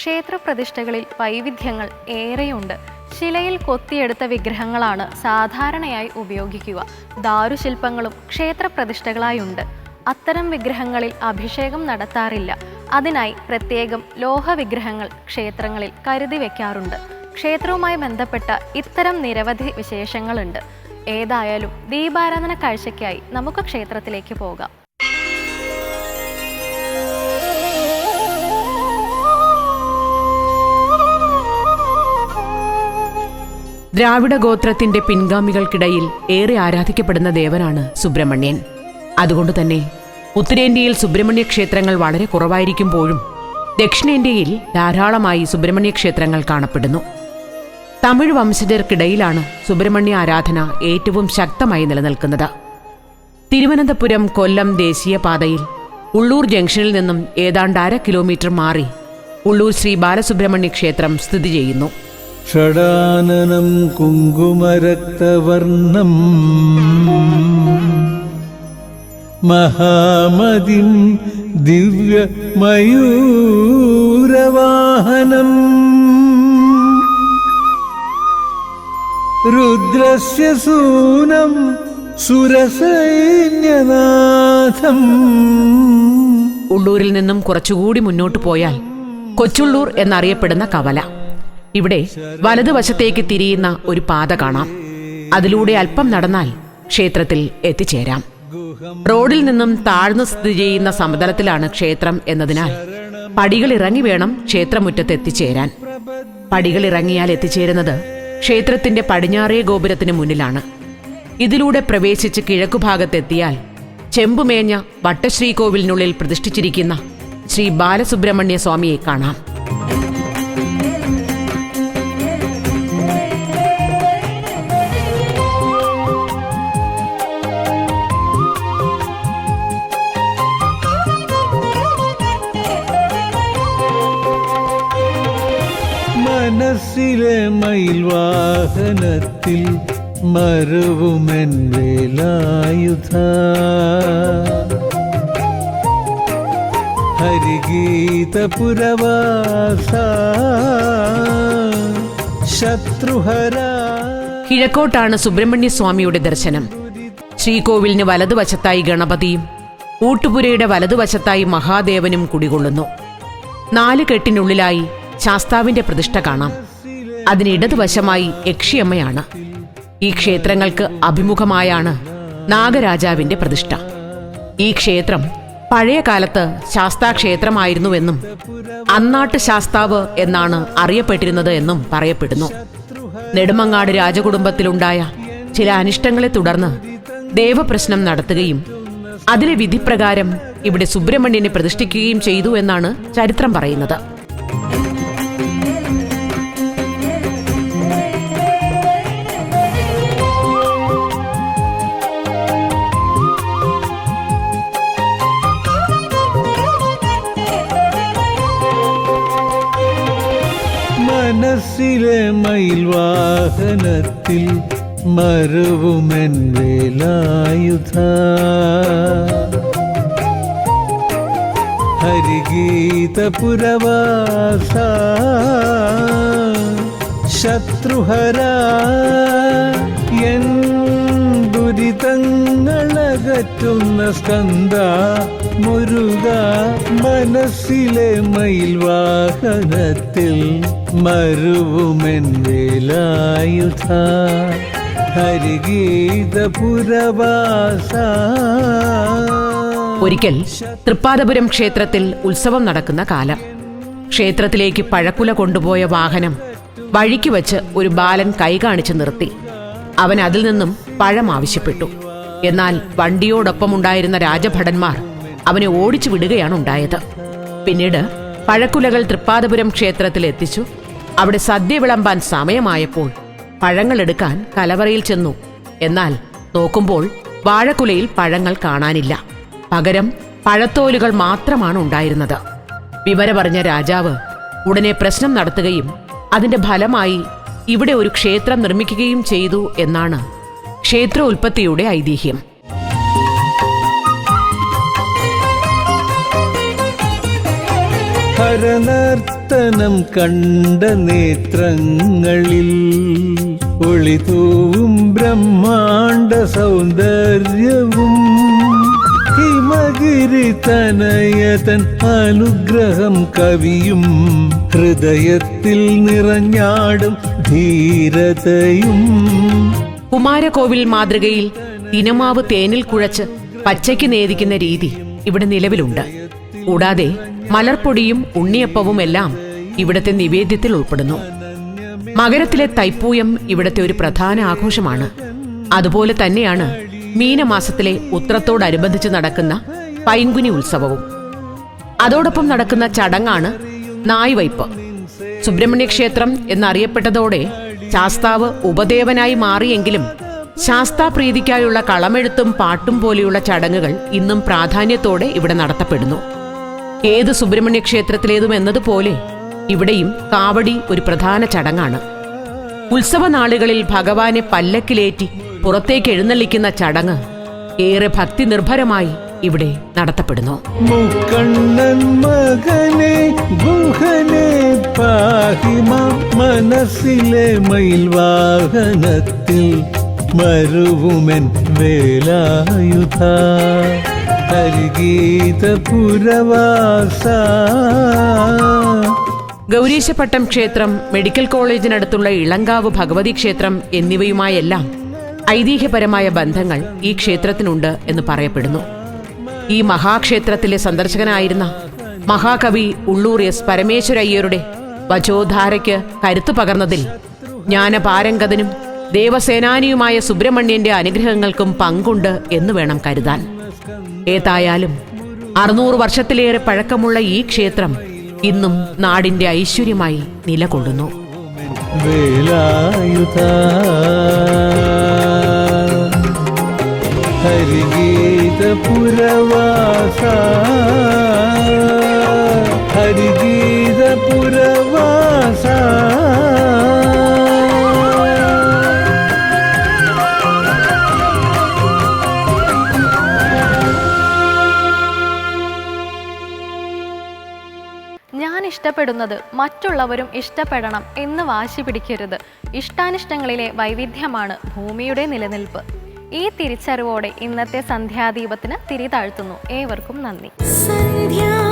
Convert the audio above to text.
ക്ഷേത്രപ്രതിഷ്ഠകളിൽ വൈവിധ്യങ്ങൾ ഏറെയുണ്ട്. ശിലയിൽ കൊത്തിയെടുത്ത വിഗ്രഹങ്ങളാണ് സാധാരണയായി ഉപയോഗിക്കുക. ദാരുശില്പങ്ങളും ക്ഷേത്രപ്രതിഷ്ഠകളായുണ്ട്. അത്തരം വിഗ്രഹങ്ങളിൽ അഭിഷേകം നടത്താറില്ല. അതിനായി പ്രത്യേകം ലോഹ വിഗ്രഹങ്ങൾ ക്ഷേത്രങ്ങളിൽ കരുതി വയ്ക്കാറുണ്ട് ക്ഷേത്രവുമായി ബന്ധപ്പെട്ട ഇത്തരം നിരവധി വിശേഷങ്ങളുണ്ട്. ഏതായാലും ദീപാരാധന കാഴ്ചയ്ക്കായി നമുക്ക് ക്ഷേത്രത്തിലേക്ക് പോകാം. ദ്രാവിഡ ഗോത്രത്തിന്റെ പിൻഗാമികൾക്കിടയിൽ ഏറെ ആരാധിക്കപ്പെടുന്ന ദേവനാണ് സുബ്രഹ്മണ്യൻ. അതുകൊണ്ട് തന്നെ ഉത്തരേന്ത്യയിൽ സുബ്രഹ്മണ്യ ക്ഷേത്രങ്ങൾ വളരെ കുറവായിരിക്കുമ്പോഴും ദക്ഷിണേന്ത്യയിൽ ധാരാളമായി സുബ്രഹ്മണ്യ ക്ഷേത്രങ്ങൾ കാണപ്പെടുന്നു. തമിഴ് വംശജർക്കിടയിലാണ് സുബ്രഹ്മണ്യ ആരാധന ഏറ്റവും ശക്തമായി നിലനിൽക്കുന്നത്. തിരുവനന്തപുരം കൊല്ലം ദേശീയപാതയിൽ ഉള്ളൂർ ജംഗ്ഷനിൽ നിന്നും ഏതാണ്ട് അര കിലോമീറ്റർ മാറി ഉള്ളൂർ ശ്രീ ബാലസുബ്രഹ്മണ്യ ക്ഷേത്രം സ്ഥിതി ചെയ്യുന്നു. ഷടാനനം കുങ്കുമരക്തവർണം മഹാമതിം ദിവ്യമയൂരവാഹനം. രുദ്രസ്യ സൂനം സുരസൈന്യനാഥം. ഉള്ളൂരിൽ നിന്നും കുറച്ചുകൂടി മുന്നോട്ട് പോയാൽ കൊച്ചുള്ളൂർ എന്നറിയപ്പെടുന്ന കവല. ഇവിടെ വലതുവശത്തേക്ക് തിരിയുന്ന ഒരു പാത കാണാം. അതിലൂടെ അല്പം നടന്നാൽ ക്ഷേത്രത്തിൽ എത്തിച്ചേരാം. റോഡിൽ നിന്നും താഴ്ന്നു സ്ഥിതി ചെയ്യുന്ന സമതലത്തിലാണ് ക്ഷേത്രം എന്നതിനാൽ പടികൾ ഇറങ്ങി വേണം ക്ഷേത്രമുറ്റത്ത് എത്തിച്ചേരാൻ. പടികൾ ഇറങ്ങിയാൽ എത്തിച്ചേരുന്നത് ക്ഷേത്രത്തിന്റെ പടിഞ്ഞാറേ ഗോപുരത്തിന് മുന്നിലാണ്. ഇതിലൂടെ പ്രവേശിച്ച് കിഴക്കുഭാഗത്തെത്തിയാൽ ചെമ്പുമേഞ്ഞ വട്ടശ്രീകോവിലിനുള്ളിൽ പ്രതിഷ്ഠിച്ചിരിക്കുന്ന ശ്രീ ബാലസുബ്രഹ്മണ്യ സ്വാമിയെ കാണാം. മനസ്സിലെ മയിൽവാഹനത്തിൽ മരവുമെൻ വേലായുധ. ഹരിഗീതപുരവാസ. ശത്രുഹര. കിഴക്കോട്ടാണ് സുബ്രഹ്മണ്യ സ്വാമിയുടെ ദർശനം. ശ്രീകോവിലിന് വലതുവശത്തായി ഗണപതിയും ഊട്ടുപുരയുടെ വലതുവശത്തായി മഹാദേവനും കുടികൊള്ളുന്നു. നാല് കെട്ടിനുള്ളിലായി ശാസ്താവിന്റെ പ്രതിഷ്ഠ കാണാം. അതിന് ഇടതുവശമായി യക്ഷിയമ്മയാണ്. ഈ ക്ഷേത്രങ്ങൾക്ക് അഭിമുഖമായാണ് നാഗരാജാവിന്റെ പ്രതിഷ്ഠ. ഈ ക്ഷേത്രം പഴയ കാലത്ത് ശാസ്താ ക്ഷേത്രമായിരുന്നുവെന്നും അന്നാട്ട് ശാസ്താവ് എന്നാണ് അറിയപ്പെട്ടിരുന്നത് എന്നും പറയപ്പെടുന്നു. നെടുമങ്ങാട് രാജകുടുംബത്തിലുണ്ടായ ചില അനിഷ്ടങ്ങളെ തുടർന്ന് ദേവപ്രശ്നം നടത്തുകയും അതിലെ വിധിപ്രകാരം ഇവിടെ സുബ്രഹ്മണ്യനെ പ്രതിഷ്ഠിക്കുകയും ചെയ്തു എന്നാണ് ചരിത്രം പറയുന്നത്. മനസ്സിലെ മയിൽവാഹനത്തിൽ മരവുമെൻ വേലായുധ. ഹരിഗീതപുരവാസ ശത്രുഹര എൻ ദുരിതങ്ങളകറ്റുന്ന സ്കന്ദ മുരുക മനസ്സിലെ മയിൽവാഹനത്തിൽ മരുവുമെൻ വേലായുധ ഹരിഗീതപുരവാസ ഒരിക്കൽ തൃപ്പാദപുരം ക്ഷേത്രത്തിൽ ഉത്സവം നടക്കുന്ന കാലം. ക്ഷേത്രത്തിലേക്ക് പഴക്കുല കൊണ്ടുപോയ വാഹനം വഴിക്ക് വച്ച് ഒരു ബാലൻ കൈ കാണിച്ച് നിർത്തി. അവൻ അതിൽ നിന്നും പഴം ആവശ്യപ്പെട്ടു. എന്നാൽ വണ്ടിയോടൊപ്പമുണ്ടായിരുന്ന രാജഭടന്മാർ അവനെ ഓടിച്ചു വിടുകയാണ് ഉണ്ടായത്. പിന്നീട് പഴക്കുലകൾ തൃപ്പാദപുരം ക്ഷേത്രത്തിൽ എത്തിച്ചു. അവിടെ സദ്യ വിളമ്പാൻ സമയമായപ്പോൾ പഴങ്ങൾ എടുക്കാൻ കലവറയിൽ ചെന്നു. എന്നാൽ നോക്കുമ്പോൾ വാഴക്കുലയിൽ പഴങ്ങൾ കാണാനില്ല. പകരം പഴത്തോലുകൾ മാത്രമാണ് ഉണ്ടായിരുന്നത്. വിവരമറിഞ്ഞ രാജാവ് ഉടനെ പ്രശ്നം നടത്തുകയും അതിന്റെ ഫലമായി ഇവിടെ ഒരു ക്ഷേത്രം നിർമ്മിക്കുകയും ചെയ്തു എന്നാണ് ക്ഷേത്രോൽപ്പത്തിയുടെ ഐതിഹ്യം. ഹരനർത്തനം കണ്ട നേത്രങ്ങളിൽ ഒളിതൂവും ബ്രഹ്മാണ്ട സൗന്ദര്യവും ഹിമഗിരി തനയതൻ അനുഗ്രഹം കവിയും ഹൃദയത്തിൽ നിറഞ്ഞാടും ധീരതയും കുമാരകോവിൽ മാതൃകയിൽ ദിനമാവ് തേനിൽ കുഴച്ച് പച്ചയ്ക്ക് നേദിക്കുന്ന രീതി ഇവിടെ നിലവിലുണ്ട്. കൂടാതെ മലർപ്പൊടിയും ഉണ്ണിയപ്പവും എല്ലാം ഇവിടത്തെ നിവേദ്യത്തിൽ ഉൾപ്പെടുന്നു. മകരത്തിലെ തൈപ്പൂയം ഇവിടത്തെ ഒരു പ്രധാന ആഘോഷമാണ്. അതുപോലെ തന്നെയാണ് മീനമാസത്തിലെ ഉത്രത്തോടനുബന്ധിച്ച് നടക്കുന്ന പൈങ്കുനി ഉത്സവവും. അതോടൊപ്പം നടക്കുന്ന ചടങ്ങാണ് നായ്വയ്പ് സുബ്രഹ്മണ്യ ക്ഷേത്രം എന്നറിയപ്പെട്ടതോടെ ശാസ്താവ് ഉപദേവനായി മാറിയെങ്കിലും ശാസ്താപ്രീതിക്കായുള്ള കളമെഴുത്തും പാട്ടും പോലെയുള്ള ചടങ്ങുകൾ ഇന്നും പ്രാധാന്യത്തോടെ ഇവിടെ നടത്തപ്പെടുന്നു. ഏത് സുബ്രഹ്മണ്യ ക്ഷേത്രത്തിലേതും എന്നതുപോലെ ഇവിടെയും കാവടി ഒരു പ്രധാന ചടങ്ങാണ്. ഉത്സവ നാളുകളിൽ ഭഗവാനെ പല്ലക്കിലേറ്റി പുറത്തേക്ക് എഴുന്നള്ളിക്കുന്ന ചടങ്ങ് ഏറെ ഭക്തി നിർഭരമായി ഇവിടെ നടത്തപ്പെടുന്നു. മുക്കണ്ണൻ മകനെ ഗുഹനെ പാഹിമ മനസ്സിലെ മയിൽവാഹനത്തിൽ മരുവുമൻ വേലായുധ. ഹരിഗീതപുരവാസ ഗൗരീശപട്ടം ക്ഷേത്രം മെഡിക്കൽ കോളേജിനടുത്തുള്ള ഇളങ്കാവ് ഭഗവതി ക്ഷേത്രം എന്നിവയുമായെല്ലാം ഐതിഹ്യപരമായ ബന്ധങ്ങൾ ഈ ക്ഷേത്രത്തിനുണ്ട് എന്ന് പറയപ്പെടുന്നു. ഈ മഹാക്ഷേത്രത്തിലെ സന്ദർശകനായിരുന്ന മഹാകവി ഉള്ളൂർ എസ് പരമേശ്വരയ്യരുടെ വചോധാരയ്ക്ക് കരുത്തു പകർന്നതിൽ ജ്ഞാനപാരംഗതനും ദേവസേനാനിയുമായ സുബ്രഹ്മണ്യന്റെ അനുഗ്രഹങ്ങൾക്കും പങ്കുണ്ട് എന്ന് വേണം കരുതാൻ. ഏതായാലും അറുന്നൂറ് വർഷത്തിലേറെ പഴക്കമുള്ള ഈ ക്ഷേത്രം ഇന്നും നാടിന്റെ ഐശ്വര്യമായി നിലകൊള്ളുന്നു. വേലായുധ പുരവാസ ഹരിഗീത പുരവാസ ഞാൻ ഇഷ്ടപ്പെടുന്നത് മറ്റുള്ളവരും ഇഷ്ടപ്പെടണം എന്ന് വാശി പിടിക്കരുത്. ഇഷ്ടാനിഷ്ടങ്ങളിലെ വൈവിധ്യമാണ് ഭൂമിയുടെ നിലനിൽപ്പ്. ഈ തിരിച്ചറിവോടെ ഇന്നത്തെ സന്ധ്യാദീപത്തിന് തിരി താഴ്ത്തുന്നു. ഏവർക്കും നന്ദി. സന്ധ്യാ